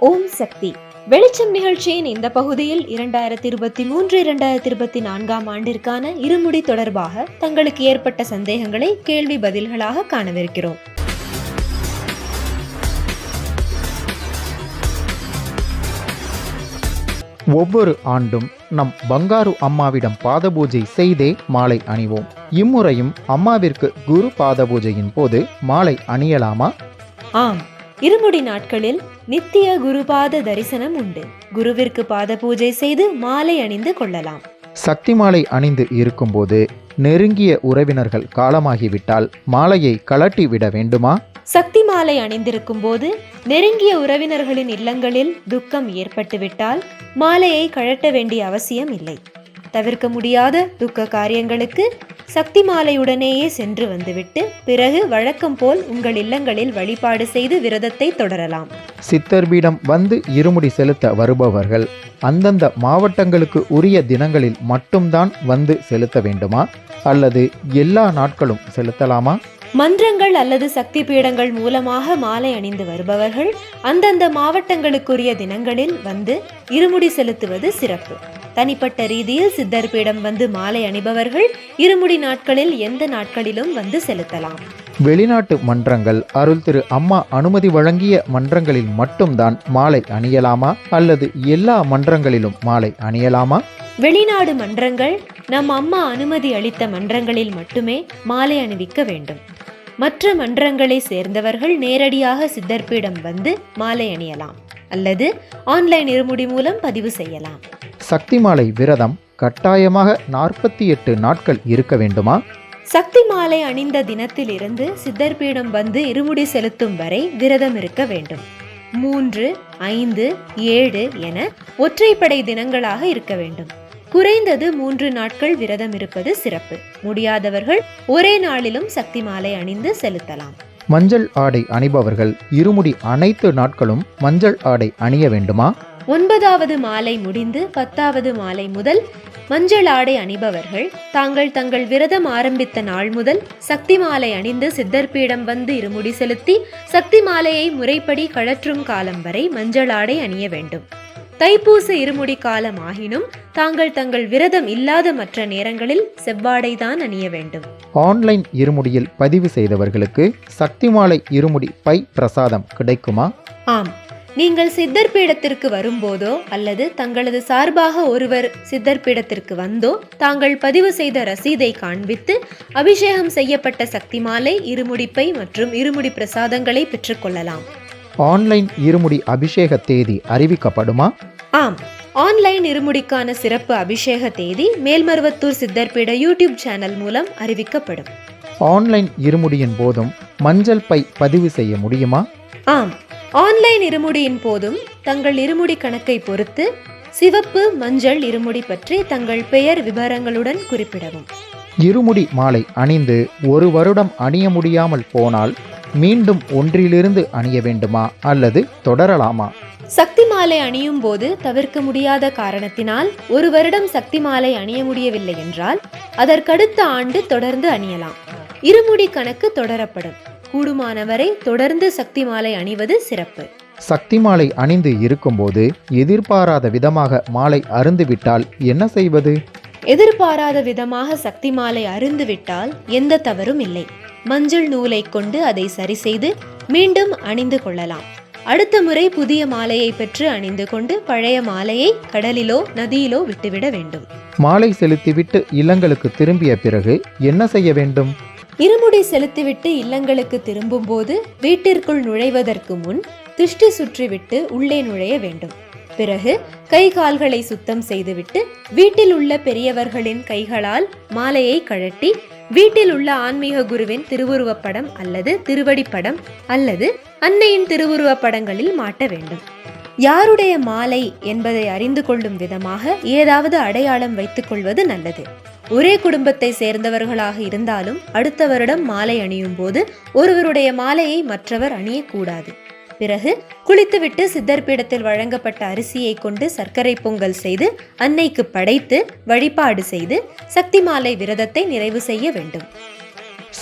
ஓம் சக்தி. வெளிச்சம் நிகழ்ச்சியின் இந்த பகுதியில் இரண்டாயிரத்தி இருபத்தி மூன்று இரண்டாயிரத்தி இருபத்தி நான்காம் ஆண்டிற்கான இருமுடி தொடர்பாக தங்களுக்கு ஏற்பட்ட சந்தேகங்களை கேள்வி பதில்களாக காணவிருக்கிறோம். ஒவ்வொரு ஆண்டும் நம் பங்காரு அம்மாவிடம் பாத பூஜை செய்தே மாலை அணிவோம். இம்முறையும் அம்மாவிற்கு குரு பாத பூஜையின் போது மாலை அணியலாமா? ஆம். இருமுடி நாட்களில் நித்திய குருபாத தரிசனம் உண்டு. குருவிற்கு பாத பூஜை செய்து மாலை அணிந்து கொள்ளலாம். சக்தி மாலை அணிந்து இருக்கும்போது நெருங்கிய உறவினர்கள் காலமாகிவிட்டால் மாலையை கழட்டி விட வேண்டுமா? சக்தி மாலை அணிந்திருக்கும் போது நெருங்கிய உறவினர்களின் இல்லங்களில் துக்கம் ஏற்பட்டுவிட்டால் மாலையை கழட்ட வேண்டிய அவசியம் இல்லை தவிர்க்க முடியாத துக்க காரியங்களுக்கு சக்தி மாலையுடனேயே சென்று வந்துவிட்டு பிறகு வழக்கம் போல் உங்கள் இல்லங்களில் வழிபாடு செய்து விரதத்தை தொடரலாம். சித்தர்பீடம் வந்து இருமுடி செலுத்த வருபவர்கள் அந்தந்த மாவட்டங்களுக்கு உரிய தினங்களில் மட்டும்தான் வந்து செலுத்த வேண்டுமா? அல்லது எல்லா நாட்களும் செலுத்தலாமா? மன்றங்கள் அல்லது சக்தி பீடங்கள் மூலமாக மாலை அணிந்து வருபவர்கள் அந்தந்த மாவட்டங்களுக்குரிய தினங்களில் வந்து இருமுடி செலுத்துவது சிறப்பு. தனிப்பட்ட ரீதியில் சித்தர் பீடம் வந்து மாலை அணிபவர்கள் இருமுடி நாட்களில் எந்த நாட்களிலும் வந்து செலுத்தலாம். வெளிநாட்டு மன்றங்கள் அருள் திரு அம்மா அனுமதி வழங்கிய மன்றங்களில் மட்டும்தான் மாலை அணியலாமா? அல்லது எல்லா மன்றங்களிலும் மாலை அணியலாமா? வெளிநாடு மன்றங்கள் நம் அம்மா அனுமதி அளித்த மன்றங்களில் மட்டுமே மாலை அணிவிக்க வேண்டும். மற்ற மன்றங்களை சேர்ந்தவர்கள் நேரடியாக சித்தர்பீடம் வந்து மாலை அணியலாம். அல்லது ஆன்லைன் இருமுடி மூலம் பதிவு செய்யலாம். சக்தி மாலை விரதம் கட்டாயமாக நாற்பத்தி எட்டு நாட்கள் இருக்க வேண்டுமா? சக்தி மாலை அணிந்த தினத்திலிருந்து சித்தர்பீடம் வந்து இருமுடி செலுத்தும் வரை விரதம் இருக்க வேண்டும். மூன்று ஐந்து ஏழு என ஒற்றைப்படை தினங்களாக இருக்க வேண்டும். குறைந்தது மூன்று நாட்கள் விரதம் இருப்பது சிறப்பு. முடியாதவர்கள் ஒரே நாளிலும் சக்தி மாலை அணிந்து செலுத்தலாம். மஞ்சள் ஆடை அணிபவர்கள் இருமுடி அனைத்து நாட்களும் மஞ்சள் ஆடை அணிய வேண்டுமா? ஒன்பதாவது மாலை முடிந்து பத்தாவது மாலை முதல் மஞ்சள் ஆடை அணிபவர்கள் தாங்கள் தங்கள் விரதம் ஆரம்பித்த நாள் முதல் சக்தி மாலை அணிந்து சித்தர்பீடம் வந்து இருமுடி செலுத்தி சக்தி மாலையை முறைப்படி கழற்றும் காலம் வரை மஞ்சள் ஆடை அணிய வேண்டும். தைப்பூச இருமுடி காலம் ஆகினும் தாங்கள் தங்கள் விரதம் இல்லாத மற்ற நேரங்களில் செவ்வாடைதான் அணிய வேண்டும். ஆன்லைன் இருமுடியில் பதிவு செய்தவர்களுக்கு சக்தி மாலை இருமுடி பை பிரசாதம் கிடைக்குமா? ஆம். நீங்கள் சித்தர் பீடத்திற்கு வரும்போதோ அல்லது தங்களது சார்பாக ஒருவர் சித்தர் பீடத்திற்கு வந்தோ தாங்கள் பதிவு செய்த ரசீதை காண்பித்து அபிஷேகம் செய்யப்பட்ட சக்தி மாலை இருமுடிப்பை மற்றும் இருமுடி பிரசாதங்களை பெற்றுக்கொள்ளலாம் ஆன்லைன் இருமுடி அபிஷேக தேதி அறிவிக்கப்படுமா? ஆம். ஆன்லைன் இருமுடிக்கான சிறப்பு அபிஷேக தேதி மேல்மருவத்தூர் சித்தர்பீட யூடியூப் சேனல் மூலம் அறிவிக்கப்படும். ஆன்லைன் இருமுடியின் போதும் மஞ்சள் பை பதிவு செய்ய முடியுமா? ஆம். ஆன்லைன் இருமுடியின் போதும் தங்கள் இருமுடி கணக்கை பொறுத்து சிவப்பு மஞ்சள் இருமுடி பற்றி தங்கள் பெயர் விவரங்களுடன் குறிப்பிடவும். இருமுடி மாலை அணிந்து ஒரு வருடம் அணிய முடியாமல் போனால் மீண்டும் ஒன்றிலிருந்து அணிய வேண்டுமா அல்லது தொடரலாமா? சக்தி மாலை அணியும் போது தவிர்க்க முடியாத காரணத்தினால் ஒரு வருடம் சக்தி மாலை அணிய முடியவில்லை என்றால் அதற்கடுத்த ஆண்டு தொடர்ந்து அணியலாம். இருமுடி கணக்கு தொடரப்படும். கூடுமானவரை தொடர்ந்து சக்தி மாலை அணிவது சிறப்பு. சக்தி மாலை அணிந்து இருக்கும்போது எதிர்பாராத விதமாக மாலை அருந்துவிட்டால் என்ன செய்வது? எதிர்பாராத விதமாக சக்தி மாலை அருந்துவிட்டால் எந்த தவறும் இல்லை. மஞ்சள் நூலை கொண்டு அதை சரி செய்து மீண்டும் அணிந்து கொள்ளலாம். அடுத்த முறை புதிய மாலையை பெற்று அணிந்து கொண்டு பழைய மாலையை கடலிலோ நதியிலோ விட்டுவிட வேண்டும். மாலை செலுத்திவிட்டு இல்லங்களுக்கு திரும்பிய பிறகு என்ன செய்ய வேண்டும்? இருமுடி செலுத்திவிட்டு இல்லங்களுக்கு திரும்பும்போது வீட்டிற்குள் நுழைவதற்கு முன் திருஷ்டி சுற்றிவிட்டு உள்ளே நுழைய வேண்டும். பிறகு கை கால்களை சுத்தம் செய்துவிட்டு வீட்டில் உள்ள பெரியவர்களின் கைகளால் மாலையை கழட்டி வீட்டில் உள்ள ஆன்மீக குருவின் திருவுருவப்படம் அல்லது திருவடிப்படம் அல்லது அன்னையின் திருவுருவப்படங்களில் மாட்ட வேண்டும். யாருடைய மாலை என்பதை அறிந்து கொள்ளும் விதமாக ஏதாவது அடையாளம் வைத்துக் கொள்வது நல்லது. ஒரே குடும்பத்தை சேர்ந்தவர்களாக இருந்தாலும் அடுத்த வருடம் மாலை அணியும் போது ஒருவருடைய மாலையை மற்றவர் அணியக்கூடாது. பிறகு குளித்துவிட்டு சித்தர் பீடத்தில் வழங்கப்பட்ட அரிசியை கொண்டு சர்க்கரை பொங்கல் செய்து அன்னைக்கு படைத்து வழிபாடு செய்து சக்தி மாலை விரதத்தை நிறைவு செய்ய வேண்டும்.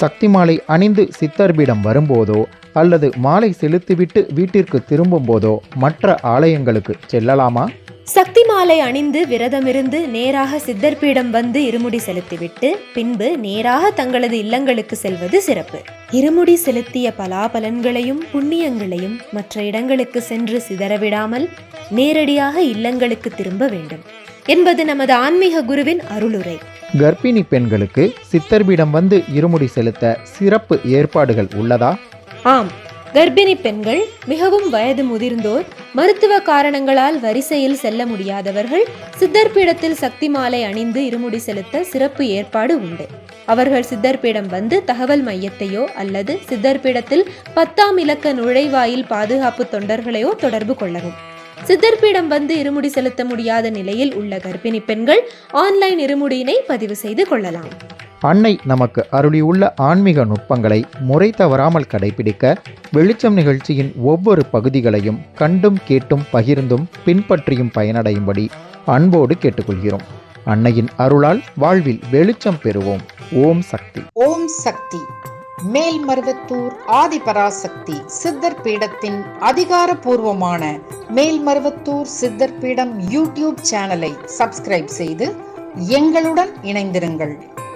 சக்தி மாலை அணிந்து சித்தர்பீடம் வரும்போதோ அல்லது மாலை செலுத்திவிட்டு வீட்டிற்கு திரும்பும் போதோ மற்ற ஆலயங்களுக்கு செல்லலாமா? சக்தி மாலை அணிந்து விரதமிருந்து நேராக சித்தர் பீடம் வந்து இருமுடி செலுத்திவிட்டு பின்பு நேராக தங்களது இல்லங்களுக்கு செல்வது சிறப்பு. இருமுடி செலுத்திய பலாபலன்களையும் புண்ணியங்களையும் மற்ற இடங்களுக்கு சென்று சிதறவிடாமல் நேரடியாக இல்லங்களுக்கு திரும்ப வேண்டும். என்பது நமது ஆன்மீக குருவின் அருளுரை. கர்ப்பிணி பெண்களுக்கு சித்தர்பீடம் வந்து இருமுடி செலுத்த சிறப்பு ஏற்பாடுகள் உள்ளதா? ஆம் கர்ப்பிணி பெண்கள் மிகவும் வயது முதிர்ந்தோர் மருத்துவ காரணங்களால் வரிசையில் செல்ல முடியாதவர்கள் சித்தர் பீடத்தில் சக்தி மாலை அணிந்து இருமுடி செலுத்த சிறப்பு ஏற்பாடு உண்டு. அவர்கள் சித்தர்பீடம் வந்து தகவல் மையத்தையோ அல்லது சித்தர்பீடத்தில் பத்தாம் இலக்க நுழைவாயில் பாதுகாப்பு தொண்டர்களையோ தொடர்பு கொள்ளவும். சித்தர்பீடம் வந்து இருமுடி செலுத்த முடியாத நிலையில் உள்ள கர்ப்பிணி பெண்கள் ஆன்லைன் இருமுடியினை பதிவு செய்து கொள்ளலாம். அன்னை நமக்கு அருளியுள்ள ஆன்மீக நுட்பங்களை முறை தவறாமல் கடைபிடிக்க வெளிச்சம் நிகழ்ச்சியின் ஒவ்வொரு பகுதிகளையும் கண்டும் கேட்டும் பகிர்ந்தும் பின்பற்றியும் பயனடையும்படி அன்போடு கேட்டுக்கொள்கிறோம். அன்னையின் அருளால் வாழ்வில் வெளிச்சம் பெறுவோம். ஓம் சக்தி. ஓம் சக்தி. மேல்மருவத்தூர் ஆதிபராசக்தி சித்தர் பீடத்தின் அதிகாரப்பூர்வமான மேல்மருவத்தூர் சித்தர் பீடம் யூடியூப் சேனலை சப்ஸ்கிரைப் செய்து எங்களுடன் இணைந்திருங்கள்.